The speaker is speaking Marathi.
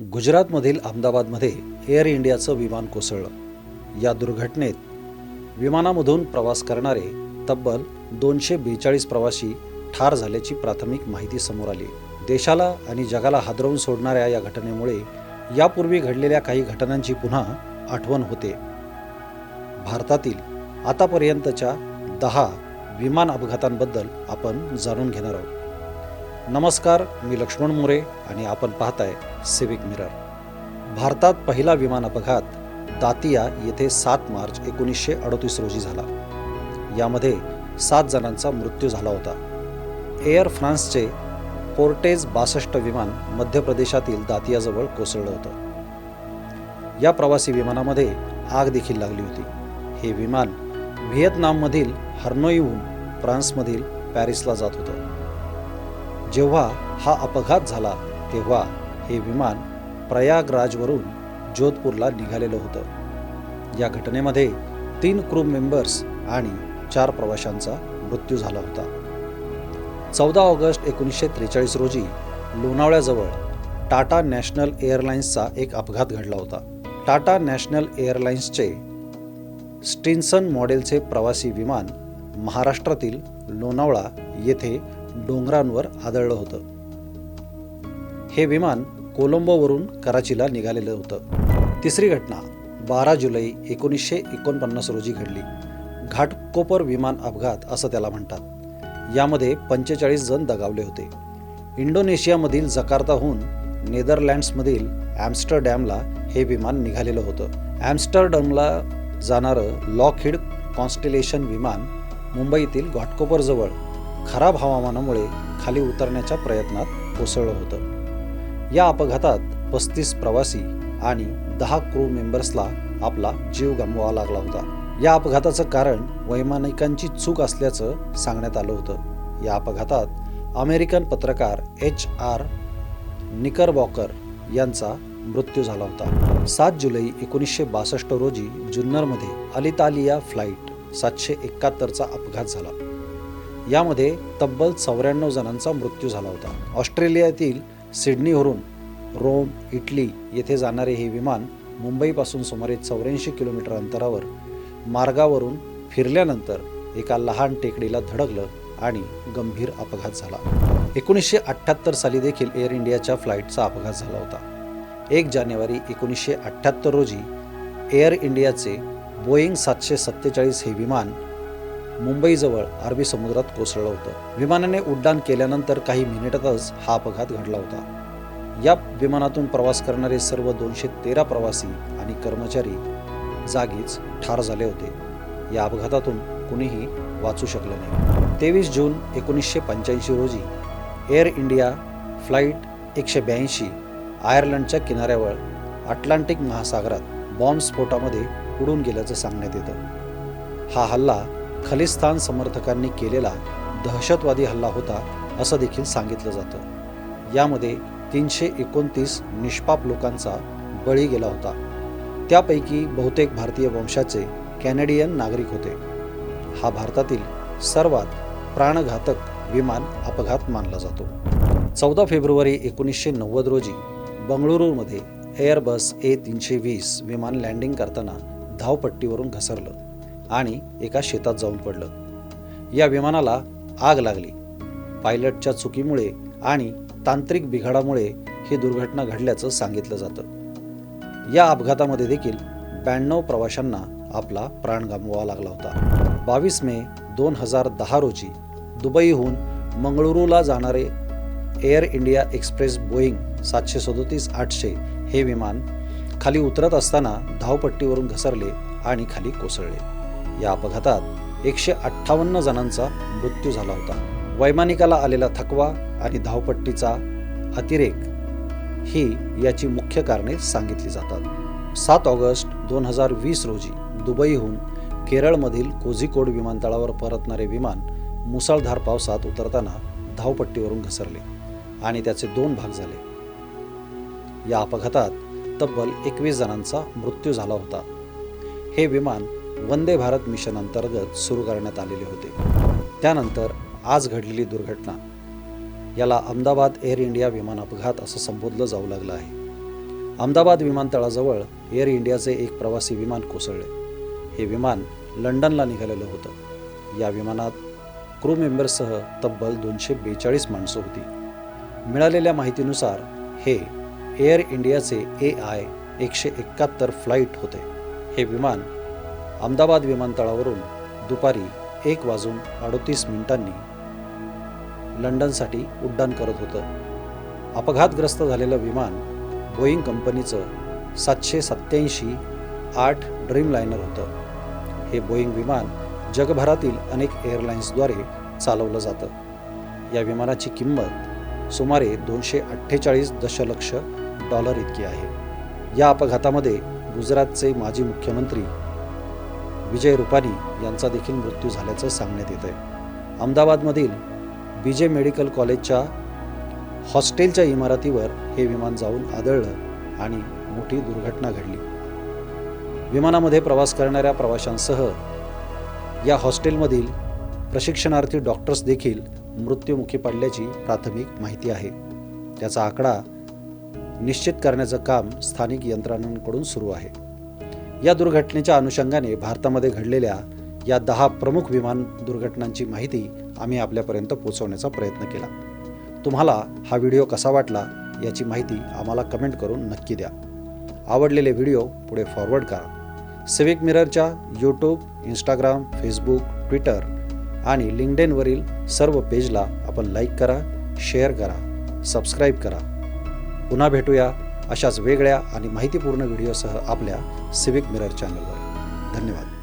गुजरातमधील अहमदाबादमध्ये एअर इंडियाचं विमान कोसळलं. या दुर्घटनेत विमानामधून प्रवास करणारे तब्बल दोनशे बेचाळीस प्रवासी ठार झाल्याची प्राथमिक माहिती समोर आली. देशाला आणि जगाला हादरवून सोडणाऱ्या या घटनेमुळे यापूर्वी घडलेल्या काही घटनांची पुन्हा आठवण होते. भारतातील आतापर्यंतच्या दहा विमान अपघातांबद्दल आपण जाणून घेणार आहोत. नमस्कार मी लक्ष्मण मोरे आणि आपण पाहताय सिविक मिरर भारतात पहिला विमान अपघात दातिया येथे सात मार्च एकोणीसशे अडतीस रोजी झाला. यामध्ये सात जणांचा मृत्यू झाला होता. एअर फ्रान्सचे पोर्टेज बासष्ट विमान मध्य प्रदेशातील दातियाजवळ कोसळलं होतं. या प्रवासी विमानामध्ये आग देखील लागली होती. हे विमान व्हिएतनाममधील हर्नोईहून फ्रान्समधील पॅरिसला जात होतं. जेव्हा हा अपघात झाला तेव्हा हे विमान प्रयागराजवरून जोधपूरला निघालेलं होतं. या घटनेमध्ये तीन क्रू मेंबर्स आणि चार प्रवाशांचा मृत्यू झाला होता. चौदा ऑगस्ट एकोणीसशे त्रेचाळीस रोजी लोणावळ्याजवळ टाटा नॅशनल एअरलाइन्सचा एक अपघात घडला होता. टाटा नॅशनल एअरलाइन्सचे स्टिन्सन मॉडेलचे प्रवासी विमान महाराष्ट्रातील लोणावळा येथे डोंगरांवर आदळलं होतं. हे विमान कोलंबोवरून कराचीला निघालेलं होतं. तिसरी घटना बारा जुलै एकोणीसशे एकोणपन्नास रोजी घडली. घाटकोपर विमान अपघात असं त्याला म्हणतात. यामध्ये पंचेचाळीस जण दगावले होते. इंडोनेशियामधील जकार्ताहून नेदरलँड्समधील ॲम्स्टरडॅमला हे विमान निघालेलं होतं. ॲम्स्टरडमला जाणारं लॉकहिड कॉन्स्टेलेशन विमान मुंबईतील घाटकोपरजवळ खराब हवामानामुळे खाली उतरण्याच्या प्रयत्नात कोसळलं होतं. या अपघातात पस्तीस प्रवासी आणि दहा क्रू मेंबर्सला आपला जीव गमवावा लागला होता. या अपघाताचं कारण वैमानिकांची चूक असल्याचं सांगण्यात आलं होतं. या अपघातात अमेरिकन पत्रकार एच आर निकरबॉकर यांचा मृत्यू झाला होता. सात जुलै एकोणीसशे बासष्ट रोजी जुन्नरमध्ये अलितालिया फ्लाईट सातशे एकाहत्तरचा अपघात झाला. यामध्ये तब्बल चौऱ्याण्णव जणांचा मृत्यू झाला होता. ऑस्ट्रेलियातील सिडनीवरून रोम इटली येथे जाणारे हे विमान मुंबईपासून सुमारे चौऱ्याऐंशी किलोमीटर अंतरावर मार्गावरून फिरल्यानंतर एका लहान टेकडीला धडकलं आणि गंभीर अपघात झाला. एकोणीसशे अठ्ठ्याहत्तर साली देखील एअर इंडियाच्या फ्लाईटचा अपघात झाला होता. एक जानेवारी एकोणीसशे अठ्ठ्याहत्तर रोजी एअर इंडियाचे बोईंग सातशे सत्तेचाळीस हे विमान मुंबईजवळ अरबी समुद्रात कोसळलं होतं. विमानाने उड्डाण केल्यानंतर काही मिनिटातच हा अपघात घडला होता. या विमानातून प्रवास करणारे सर्व दोनशे तेरा प्रवासी आणि कर्मचारी जागीच ठार झाले होते. या अपघातातून कुणीही वाचू शकलं नाही. तेवीस जून एकोणीसशे पंच्याऐंशी रोजी एअर इंडिया फ्लाईट एकशे ब्याऐंशी आयर्लंडच्या किनाऱ्यावर अटलांटिक महासागरात बॉम्बस्फोटामध्ये उडून गेल्याचं सांगण्यात येतं. हा हल्ला खलिस्तान समर्थकांनी केलेला दहशतवादी हल्ला होता असं देखील सांगितलं जातं. यामध्ये तीनशे एकोणतीस निष्पाप लोकांचा बळी गेला होता. त्यापैकी बहुतेक भारतीय वंशाचे कॅनेडियन नागरिक होते. हा भारतातील सर्वात प्राणघातक विमान अपघात मानला जातो. चौदा फेब्रुवारी एकोणीसशे नव्वद रोजी बंगळुरूमध्ये एअरबस ए तीनशे वीस विमान लँडिंग करताना धावपट्टीवरून घसरलं. आणि एका शेतात जाऊन पडलं. या विमानाला आग लागली. पायलटच्या चुकीमुळे आणि तांत्रिक बिघाडामुळे ही दुर्घटना घडल्याचं सांगितलं जातं. या अपघातामध्ये देखील ब्याण्णव प्रवाशांना आपला प्राण गमवावा लागला होता. बावीस मे दोन हजार दहा रोजी दुबईहून मंगळुरूला जाणारे एअर इंडिया एक्सप्रेस बोईंग सातशे सदोतीस आठशे हे विमान खाली उतरत असताना धावपट्टीवरून घसरले आणि खाली कोसळले. या अपघातात एकशे अठ्ठावन्न जणांचा मृत्यू झाला होता. वैमानिकाला आलेला थकवा आणि धावपट्टीचा अतिरेक ही याची मुख्य कारणे सांगितली जातात. सात ऑगस्ट दोन हजार वीस रोजी दुबईहून केरळमधील कोझिकोड विमानतळावर परतणारे विमान मुसळधार पावसात उतरताना धावपट्टीवरून घसरले आणि त्याचे दोन भाग झाले. या अपघातात तब्बल एकवीस जणांचा मृत्यू झाला होता. हे विमान वंदे भारत मिशन अंतर्गत सुरू करण्यात आलेले होते. त्यानंतर आज घडलेली दुर्घटना याला अहमदाबाद एअर इंडिया विमान अपघात असं संबोधलं जाऊ लागलं आहे. अहमदाबाद विमानतळाजवळ एअर इंडियाचे एक प्रवासी विमान कोसळले. हे विमान लंडनला निघालेलं होतं. या विमानात क्रू मेंबर्ससह तब्बल दोनशे बेचाळीस माणसं होती. मिळालेल्या माहितीनुसार हे एअर इंडियाचे ए आय एकशे एकाहत्तर फ्लाईट होते. हे विमान अहमदाबाद विमानतळावरून दुपारी एक वाजून अडोतीस मिनिटांनी लंडनसाठी उड्डाण करत होतं. अपघातग्रस्त झालेलं विमान बोईंग कंपनीचं सातशे सत्याऐंशी आठ ड्रीमलायनर होतं. हे बोईंग विमान जगभरातील अनेक एअरलाईन्सद्वारे चालवलं जातं. या विमानाची किंमत सुमारे दोनशे अठ्ठेचाळीस दशलक्ष डॉलर इतकी आहे. या अपघातामध्ये गुजरातचे माजी मुख्यमंत्री विजय रुपानी यांचा देखील मृत्यू झाल्याचं सांगण्यात येत आहे अहमदाबादमधील बी जे मेडिकल कॉलेजच्या हॉस्टेलच्या इमारतीवर हे विमान जाऊन आदळलं आणि मोठी दुर्घटना घडली. विमानामध्ये प्रवास करणाऱ्या प्रवाशांसह या हॉस्टेलमधील प्रशिक्षणार्थी डॉक्टर्स देखील मृत्युमुखी पडल्याची प्राथमिक माहिती आहे. त्याचा आकडा निश्चित करण्याचं काम स्थानिक यंत्रणांकडून सुरू आहे. या दुर्घटनेच्या अनुषंगाने भारतामध्ये घडलेल्या या दहा प्रमुख विमान दुर्घटनांची माहिती आम्ही आपल्यापर्यंत पोहोचवण्याचा प्रयत्न केला. तुम्हाला हा व्हिडिओ कसा वाटला याची माहिती आम्हाला कमेंट करून नक्की द्या. आवडलेले व्हिडिओ पुढे फॉरवर्ड करा. सिविक मिररच्या यूट्यूब इंस्टाग्राम फेसबुक ट्विटर आणि लिंकडेनवरील सर्व पेजला आपण लाईक करा शेअर करा सबस्क्राईब करा. पुन्हा भेटूया. अशाच वेगळ्या आणि माहितीपूर्ण व्हिडिओसह आपल्या सिविक मिरर चॅनलवर धन्यवाद.